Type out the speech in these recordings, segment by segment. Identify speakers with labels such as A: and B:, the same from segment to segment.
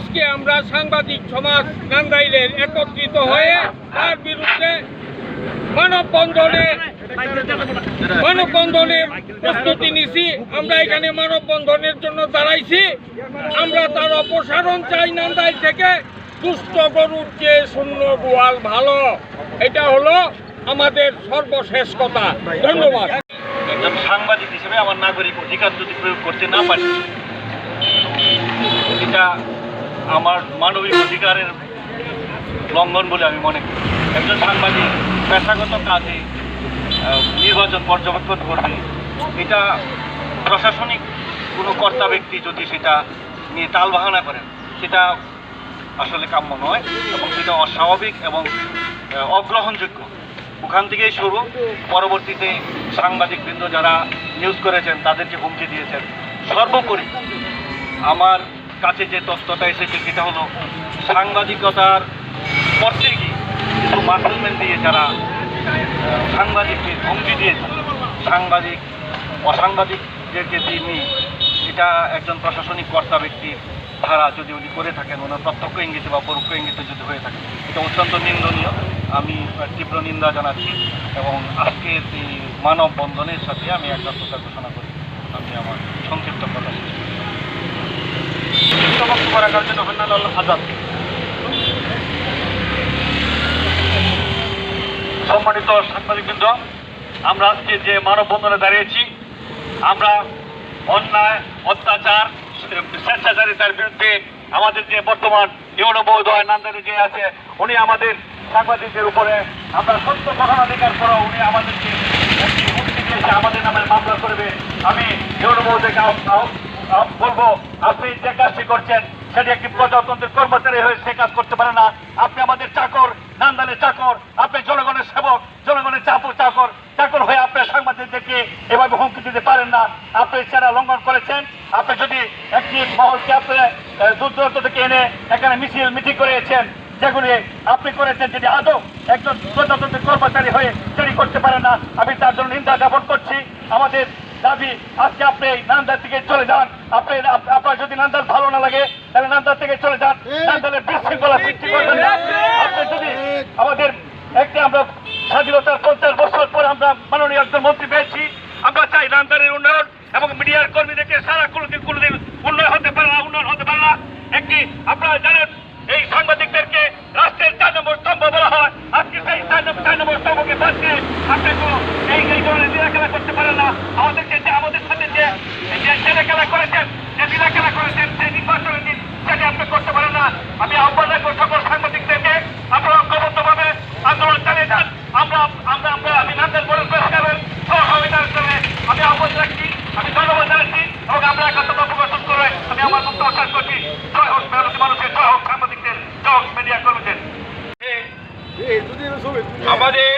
A: আজকে আমরা সাংবাদিক সমাজ নান্দাইলের একত্রিত হয়ে তার বিরুদ্ধে মানববন্ধনে মানববন্ধনের প্রস্তুতি নিছি। আমরা এখানে মানববন্ধনের জন্য দাঁড়াইছি। আমরা তার অপসারণ চাই নান্দাইল থেকে। দুষ্ট গরুর চেয়ে শূন্য গোয়াল ভালো। এটা হলো আমাদের সর্বশেষ কথা। ধন্যবাদ।
B: একজন সাংবাদিক হিসেবে আমার নাগরিক অধিকার যদি প্রয়োগ করতে না পারি, এটা আমার মানবিক অধিকারের লঙ্ঘন বলে আমি মনে করি। একজন সাংবাদিক পেশাগত কাজে নির্বাচন পর্যবেক্ষণ করবে, এটা প্রশাসনিক কোনো কর্তা ব্যক্তি যদি সেটা নিয়ে তাল টালবাহানা করেন, সেটা আসলে কাম্য নয় এবং সেটা অস্বাভাবিক এবং অগ্রহণযোগ্য। ওখান থেকেই শুরু। পরবর্তীতে সাংবাদিকবৃন্দ যারা নিউজ করেছেন তাদেরকে হুমকি দিয়েছেন, সর্বোপরি আমার কাছে যে তথ্যটা এসেছে সেটা হলো সাংবাদিকতার পড়তে গিয়ে কিছু মাসলম্যান দিয়ে যারা সাংবাদিককে হুমকি দিয়েছে, সাংবাদিক, অসাংবাদিকদেরকে তিনি এটা একজন প্রশাসনিক কর্তা ব্যক্তির ধারা যদি উনি করে থাকেন, ওনার প্রত্যক্ষ ইঙ্গিতে বা পরোক্ষ ইঙ্গিতে যদি হয়ে থাকে, এটা অত্যন্ত নিন্দনীয়। আমি তীব্র নিন্দা জানাচ্ছি এবং আজকের এই মানববন্ধনের সাথে আমি একাত্মতা ঘোষণা করি। আমি আমার সংক্ষিপ্ত কথা শেষ করছি। বক্তব্য রাখার জন্য হন্নাল আজাদ সম্মানিত সাংবাদিকবৃন্দ, আমরা আজকে যে মানববন্ধনে দাঁড়িয়েছি, আমরা অন্যায়, অত্যাচার, স্বেচ্ছাচারিতার বিরুদ্ধে আমাদের যে বর্তমান ইউনো মহোদয় নান্দানি যে আছে, উনি আমাদের সাংবাদিকদের উপরে আমরা সত্য ঘটনাধিকার করা উনি আমাদেরকে হুমকি দিয়েছে, আমাদের নামে মামলা করবে আমি ইউনো মহোদয়কে আহ্ব- আহ্ব- আহ্ব- বলব, আপনি যে কাজটি করছেন, সেটি একটি প্রজাতন্ত্রের কর্মচারী হয়ে সে কাজ করতে পারে না। আপনি আমাদের চাকর নান্দানের চাকর, আপনি জনগণের সেবক, জনগণের চাপর চাকর। চাকর হয়ে আপনি সাংবাদিকদেরকে এভাবে হুমকি দিতে পারেন না। আপনি সেটা লঙ্ঘন করেছেন। আপনি যদি একটি মহলকে আপনি দূর দূরান্ত থেকে এনে এখানে মিছিল, মিটিং করেছেন যেগুলি আপনি করেছেন যদি আদৌ একজন প্রজাতন্ত্রের কর্মচারী হয়ে সেটি করতে পারে না, আমি তার জন্য নিন্দা জ্ঞাপন করছি। আমাদের দাবি আজকে আপনি নান্দার থেকে চলে যান। আপনি আপনার যদি নান্দার ভালো না লাগে তাহলে নান্দার থেকে চলে যান। নান্দারের বিশৃঙ্খলা সৃষ্টি করবেন না। আপনি যদি আমাদের একটি আমরা স্বাধীনতার পঞ্চাশ বছর পর আমরা মাননীয় একজন মন্ত্রী পেয়েছি আমরা চাই নান্দারের উন্নয়ন এবং মিডিয়ার কর্মীদেরকে সারা কোনোদিন কোনোদিন উন্নয়ন হতে পারে না উন্নয়ন হতে পারে না একটি আপনারা জানেন এই সাংবাদিকদেরকে রাষ্ট্রের চার নম্বর স্তম্ভ বলা হয় আজকে সেই চার নম্বর চার নম্বর স্তম্ভকে বাদ দিয়ে আপনি কোনো এই এই ধরনের লীলাখেলা করতে পারেন না আমাদেরকে যে আমাদের সাথে যে যে ছেলেখেলা করেছেন যে লীলাখেলা করেছেন সেই নির্বাচনের দিন সেটি আপনি করতে পারেন না আমি আহ্বান রাখব সকল সাংবাদিকদেরকে আপনারা ঐক্যবদ্ধভাবে আন্দোলন চালিয়ে যান। আমরা আমরা আমরা আমি নান্দের বড় প্রেসক্রাইবের সহযোগিতার জন্য আমি আহ্বান রাখছি আমি ধন্যবাদ জানাচ্ছি এবং আমরা একাত্মতা প্রকাশন করে আমি আমার বক্তব্য শেষ করছি। জয় হোক মেহনতি মানুষের, জয় হোক সাংবাদিকদের, জয় হোক মিডিয়া কর্মীদের।
A: আমাদের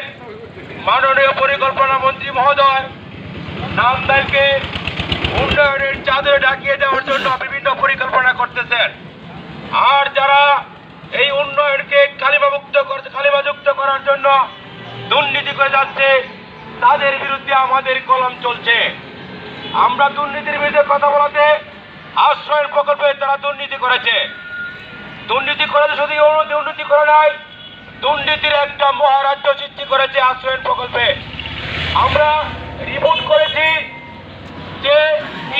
A: মাননীয় পরিকল্পনা মন্ত্রী মহোদয় নামদারকে উন্নয়নের চাঁদে ডাকিয়ে দেওয়ার জন্য বিভিন্ন পরিকল্পনা করতেছেন। আর যারা এই উন্নয়নকে কালিমামুক্ত কালিমাযুক্ত করার জন্য দুর্নীতি করে যাচ্ছে, তাদের বিরুদ্ধে আমাদের কলম চলছে। আমরা দুর্নীতির বিরুদ্ধে কথা বলাতে আশ্রয়ের প্রকল্পে তারা দুর্নীতি করেছে। দুর্নীতি করেছে শুধু উন্নতি করে নাই, দুর্নীতির একটা মহারাজ্য সৃষ্টি করেছে আশ্রয়ের প্রকল্পে। আমরা রিপোর্ট করেছি যে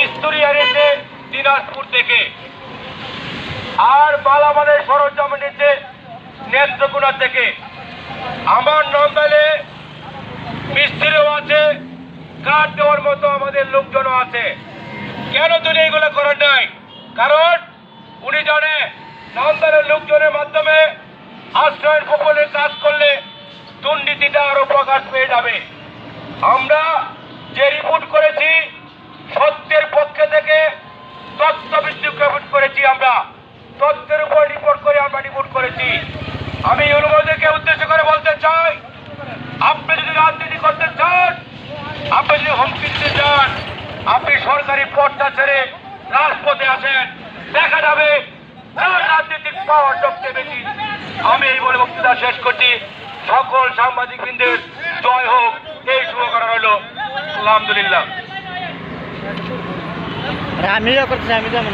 A: ইস্তুরি এনেছে দিনাজপুর থেকে আর বালামানের সরঞ্জাম এনেছে নেত্রকোনা থেকে। আমার নন্দালে মিস্ত্রিও আছে, কাঠ দেওয়ার মতো আমাদের লোকজনও আছে। কেন তিনি এগুলো করেন নাই? কারণ উনি জানে নামদারের লোকজনের মাধ্যমে আশ্রয়ের প্রকল্পে কাজ করলে দুর্নীতিটা আরও প্রকাশ পেয়ে যাবে। আমরা যে রিপোর্ট করেছি, সত্যের পক্ষে থেকে তথ্য বিদ্যুৎ করেছি আমরা। তথ্যের উপর রিপোর্ট করে আমরা রিপোর্ট করেছি। আমি অনুমোদনকে উদ্দেশ্য করে বলতে চাই আপনি যদি রাজনীতি করতে চান আপনি যদি হুমকি দিতে চান আপনি সরকারি পদটা ছেড়ে রাজপথে আসেন দেখা যাবে কার রাজনৈতিক পাওয়ার সবচেয়ে বেশি। আমি এই বলে বক্তৃতা শেষ করছি। সকল সাংবাদিক বৃন্দের জয় হোক এই শুভকামনা হলো আলহামদুলিল্লাহ।
C: আমিও করছি আমি যেমন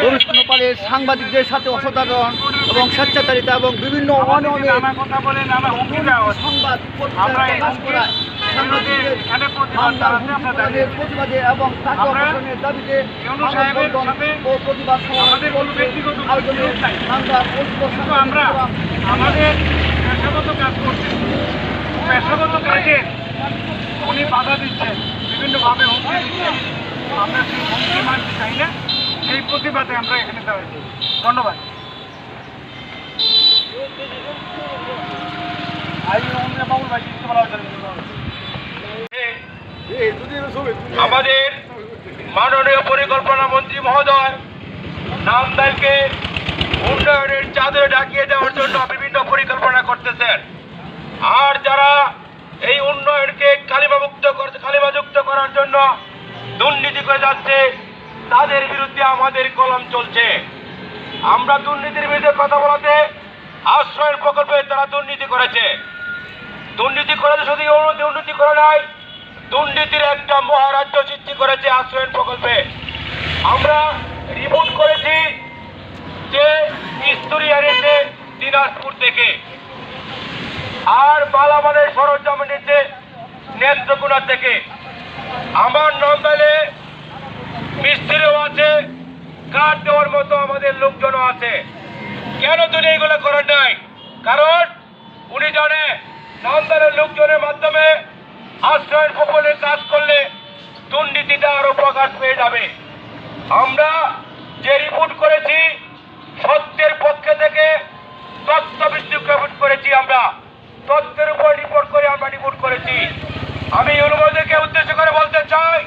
D: কৃষ্ণ পালের সাংবাদিকদের সাথে অসদাচরণ এবং স্বেচ্ছাচারিতা এবং বিভিন্ন সংবাদ
C: আমরা প্রতিবাদ
D: এবং তাকে দাবিতে ও প্রতিবাদ
C: আমাদের আমরা পেশাগত কাজ করছি। পেশাগত কাজে উনি বাধা দিচ্ছেন বিভিন্নভাবে হুমকি দিচ্ছেন। আমরা সেই হুমকি মানতে চাই না। সেই প্রতিবাদে আমরা এখানে দাঁড়িয়েছি ধন্যবাদ।
A: আমাদের মাননীয় পরিকল্পনা মন্ত্রী মহোদয় নামদাইলকে উন্নয়নের চাদরে ডাকিয়ে দেওয়ার জন্য বিভিন্ন পরিকল্পনা করতেছেন। আর যারা এই উন্নয়নকে কালিমামুক্ত কালিমাযুক্ত করার জন্য দুর্নীতি করে যাচ্ছে তাদের বিরুদ্ধে আমাদের কলম চলছে। আমরা দুর্নীতির বিরুদ্ধে কথা বলাতে আশ্রয়ের প্রকল্পে তারা দুর্নীতি করেছে। দুর্নীতি করেছে শুধু দুর্নীতি করে নাই, দুর্নীতির একটা মহারাজ্য সৃষ্টি করেছে আশ্রয়ের প্রকল্পে। আমরা রিপোর্ট করেছি যে ইস্তুরি এনেছে দিনাজপুর থেকে। আর বালামানের সরঞ্জাম এনেছে নেত্রকোনা থেকে। আমার নন্দালে কাঠ দেওয়ার মতো আমাদের লোকজনও আছে? কেন তিনি এগুলো করেন নাই? কারণ উনি জানে নামদারের লোকজনের মাধ্যমে আশ্রয়ের প্রকল্পে কাজ করলে দুর্নীতিটা আরও প্রকাশ পেয়ে যাবে। আমরা যে রিপোর্ট করেছি, সত্যের পক্ষে থেকে তথ্য বিশ্লেষণ করেছি আমরা। তথ্যের উপর রিপোর্ট করে আমরা রিপোর্ট করেছি। আমি অনুমোদনকে উদ্দেশ্য করে বলতে চাই,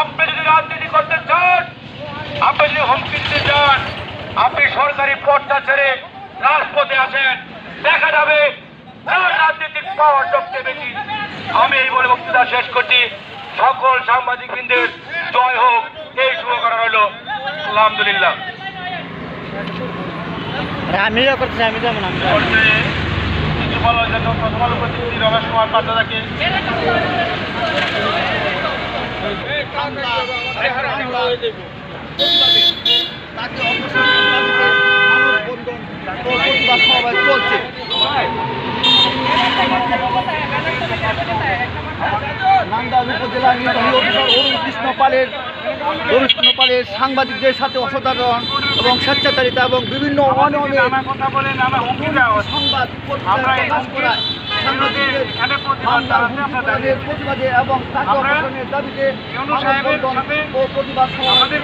A: আপনি যদি রাজনীতি করতে চান আপনি যদি হুমকি দিতে চান আপনি সরকারি পদটা ছেড়ে রাজপথে আসেন। দেখা যাবে রাজনৈতিক পাওয়ার সবচেয়ে বেশি। আমি এই বলে বক্তৃতা শেষ করছি। সকল সাংবাদিক বৃন্দের জয় হোক এই শুভকামনা রইল। আলহামদুলিল্লাহ।
D: আমি করতেছি আমি যেমন আমি
C: কিছু বলার জন্য প্রথম আলো প্রতিনিধি রমেশ কুমার পাত্রদাকে
D: তাকে অপসারণের দাবিতে মানববন্ধন প্রতিবাদ সমাবেশ চলছে নান্দাইল উপজেলা নির্বাহী অফিসার অরুণ কৃষ্ণ পালের অরুণ কৃষ্ণ পালের সাংবাদিকদের সাথে অসদাচরণ এবং স্বেচ্ছাচারিতা এবং বিভিন্ন অনিয়মে
C: নানা কথা বলে নানা হুমকি দেওয়া হচ্ছে
D: সংবাদ প্রকাশ সাংবাদিকদের
C: এখানে প্রতিবাদ
D: এবং তাকে অপসারণের দাবিতে ও প্রতিবাদ সমাবেশ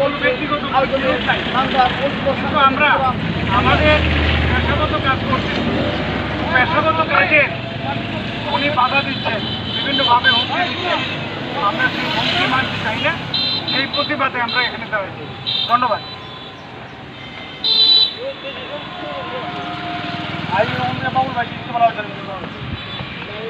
D: আয়োজনে ঐক্য
C: আমরা
D: সাংবাদিক
C: আমাদের পেশাগত কাজ করছি। পেশাগত কাজে উনি বাধা দিচ্ছেন বিভিন্নভাবে হুমকি দিচ্ছেন। আমরা সেই হুমকি মানতে চাই না। সেই প্রতিবাদে আমরা এখানে দাঁড়িয়েছি ধন্যবাদ। আই অন্য বাবুল ভাই কিছু